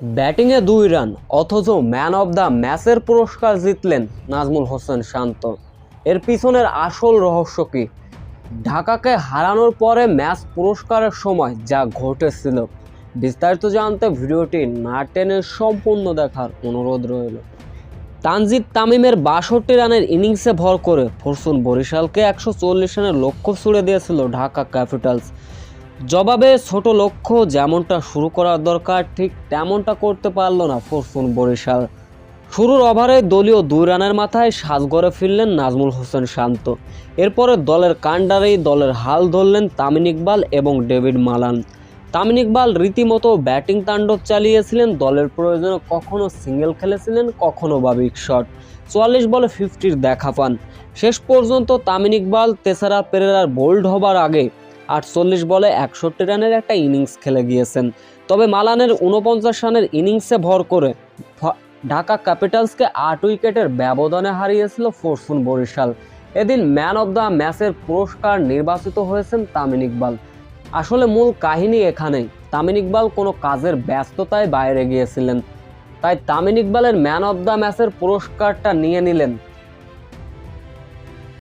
ব্যাটিংয়ে দুই রান, অথচ ম্যান অব দ্য ম্যাচের পুরস্কার জিতলেন নাজমুল হোসেন শান্ত। এর পিছনের আসল রহস্য কি? ঢাকাকে হারানোর পরে ম্যাচ পুরস্কারের সময় যা ঘটেছিল। বিস্তারিত জানতে ভিডিওটি না টেনে সম্পূর্ণ দেখার অনুরোধ রইল। তানজিদ তামিমের বাষট্টি রানের ইনিংসে ভর করে ফরসুন বরিশালকে একশো চল্লিশ রানের লক্ষ্য ছুড়ে দিয়েছিল ঢাকা ক্যাপিটালস। জবাবে ছোট লক্ষ্য যেমনটা শুরু করার দরকার, ঠিক তেমনটা করতে পারল না ফরচুন বরিশাল। শুরুর ওভারে দলীয় দুই রানের মাথায় সাজগড়ে ফিরলেন নাজমুল হোসেন শান্ত। এরপরে দলের কাণ্ডারেই দলের হাল ধরলেন তামিন ইকবাল এবং ডেভিড মালান। তামিন ইকবাল রীতিমতো ব্যাটিং তাণ্ডব চালিয়েছিলেন, দলের প্রয়োজনে কখনো সিঙ্গেল খেলেছিলেন, কখনো বা বিগ শট। চুয়াল্লিশ বলে ফিফটির দেখা পান। শেষ পর্যন্ত তামিন ইকবাল, তেসারা পেরেরার বোল্ড হবার আগে আটচল্লিশ বলে একষট্টি রানের একটা ইনিংস খেলে গিয়েছেন। তবে মালানের উনপঞ্চাশ রানের ইনিংসে ভর করে ঢাকা ক্যাপিটালসকে আট উইকেটের ব্যবধানে হারিয়েছিল ফরচুন বরিশাল। এদিন ম্যান অব দ্য ম্যাচের পুরস্কার নির্বাচিত হয়েছেন তামিন ইকবাল। আসলে মূল কাহিনী এখানেই তামিন ইকবাল কোনো কাজের ব্যস্ততায় বাইরে গিয়েছিলেন। তাই তামিন ইকবালের ম্যান অব দ্য ম্যাচের পুরস্কারটা নিয়ে নিলেন